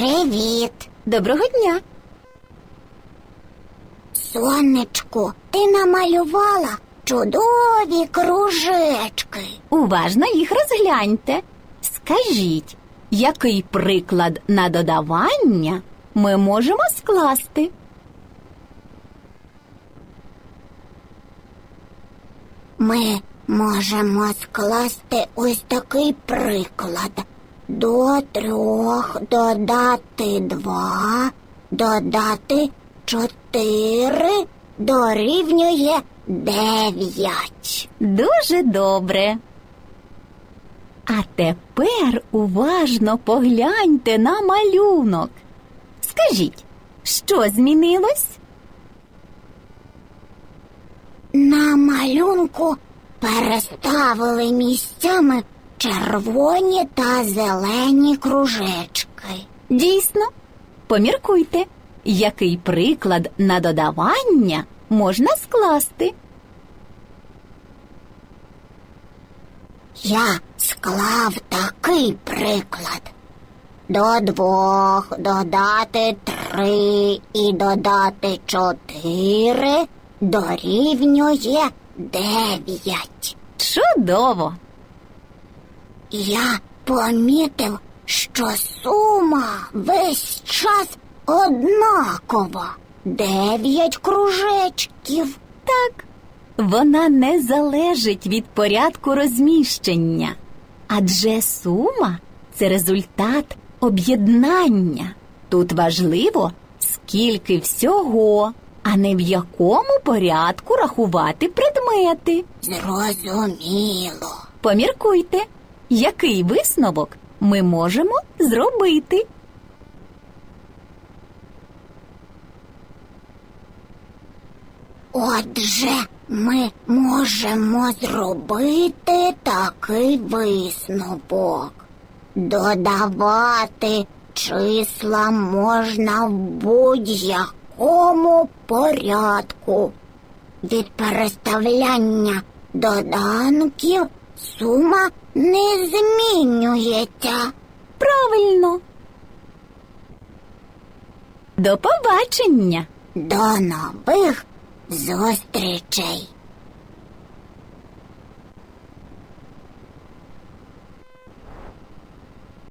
Привіт, Доброго дня. сонечку. Ти намалювала чудові кружечки. Уважно їх розгляньте. Скажіть, який приклад на додавання ми можемо скласти? Ми можемо скласти ось такий приклад. До трьох додати два, додати чотири дорівнює дев'ять. Дуже добре. А тепер уважно погляньте на малюнок. Скажіть, що змінилось? На малюнку переставили місцями червоні та зелені кружечки. Дійсно, поміркуйте, який приклад на додавання можна скласти. Я склав такий приклад. До двох додати три і додати чотири дорівнює дев'ять. Чудово! Я помітив, що сума весь час однакова. Дев'ять кружечків. Так, вона не залежить від порядку розміщення, адже сума це результат об'єднання. Тут важливо, скільки всього, а не в якому порядку рахувати предмети. Зрозуміло. Поміркуйте, який висновок ми можемо зробити. Отже, ми можемо зробити такий висновок. Додавати числа можна в будь-якому порядку. Від переставляння доданків сума не змінюється. Правильно. До побачення! До нових зустрічей!